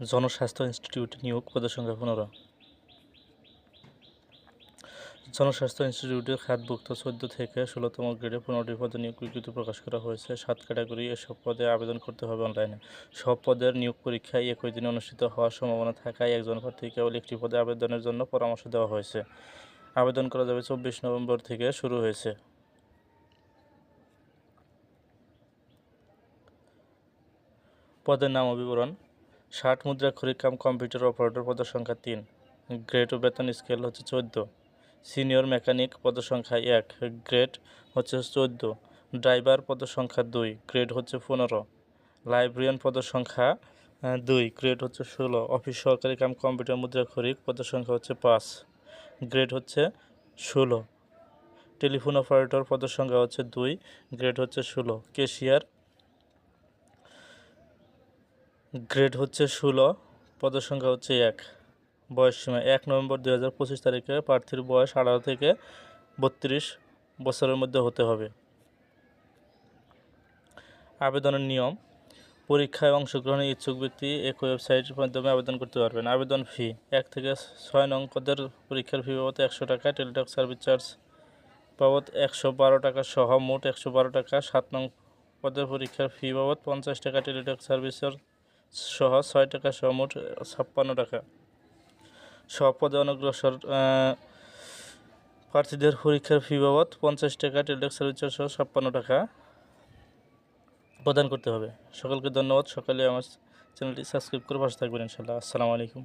জনস্বাস্থ্য ইনস্টিটিউটে নিয়োগ পদের সংখ্যা পনেরো জনস্বাস্থ্য ইনস্টিটিউটের খাতভুক্ত চোদ্দ থেকে ষোলোতম গ্রেডে পনেরোটি পদে নিয়োগ বিজ্ঞপ্তি প্রকাশ করা হয়েছে সাত ক্যাটাগরি এসব পদে আবেদন করতে হবে অনলাইনে। সব পদের নিয়োগ পরীক্ষায় একই দিনে অনুষ্ঠিত হওয়ার সম্ভাবনা থাকায় একজন প্রার্থী কেবল একটি পদে আবেদনের জন্য পরামর্শ দেওয়া হয়েছে। আবেদন করা যাবে চব্বিশ নভেম্বর থেকে শুরু হয়েছে। পদের নাম ও ষাট মুদ্রাক্ষরিক কাম কম্পিউটার অপারেটর পদের সংখ্যা তিন। গ্রেড ও বেতন স্কেল হচ্ছে চোদ্দ। সিনিয়র মেকানিক পদের সংখ্যা এক। গ্রেড হচ্ছে চোদ্দ। ড্রাইভার পদের সংখ্যা দুই। গ্রেড হচ্ছে পনেরো। লাইব্রেরিয়ান পদের সংখ্যা দুই। গ্রেড হচ্ছে ষোলো। অফিস সরকারি কাম কম্পিউটার মুদ্রাক্ষরিক পদের সংখ্যা হচ্ছে পাঁচ। গ্রেড হচ্ছে ষোলো। টেলিফোন অপারেটর পদের সংখ্যা হচ্ছে দুই। গ্রেড হচ্ছে ষোলো। কেশিয়ার গ্রেড হচ্ছে ষোলো, পদের সংখ্যা হচ্ছে এক। বয়স সীমা এক নভেম্বর দুই হাজার পঁচিশ তারিখে প্রার্থীর বয়স আঠারো থেকে বত্রিশ বছরের মধ্যে হতে হবে। আবেদনের নিয়ম, পরীক্ষায় অংশগ্রহণের ইচ্ছুক ব্যক্তি এক ওয়েবসাইটের মাধ্যমে আবেদন করতে পারবেন। আবেদন ফি এক থেকে ছয় নং পদের পরীক্ষার ফি বাবদ একশো টাকা টেলিটক সার্ভিস চার্জ বাবদ একশো বারো টাকা সহ মোট একশো বারো টাকা। সাত নং পদের পরীক্ষার ফি বাবদ পঞ্চাশ টাকা টেলিটক সার্ভিসের সহ ছয় টাকা সহ মোট ছাপ্পান্ন টাকা। সহ পদে অনগ্রসর প্রার্থীদের পরীক্ষার ফি বাবদ পঞ্চাশ টাকা টেলিটক সার্ভিস সহ ছাপ্পান্ন টাকা প্রদান করতে হবে। সকলকে ধন্যবাদ। সকালে আমার চ্যানেলটি সাবস্ক্রাইব করে পাশে থাকবেন ইনশাল্লাহ আসসালামু আলাইকুম।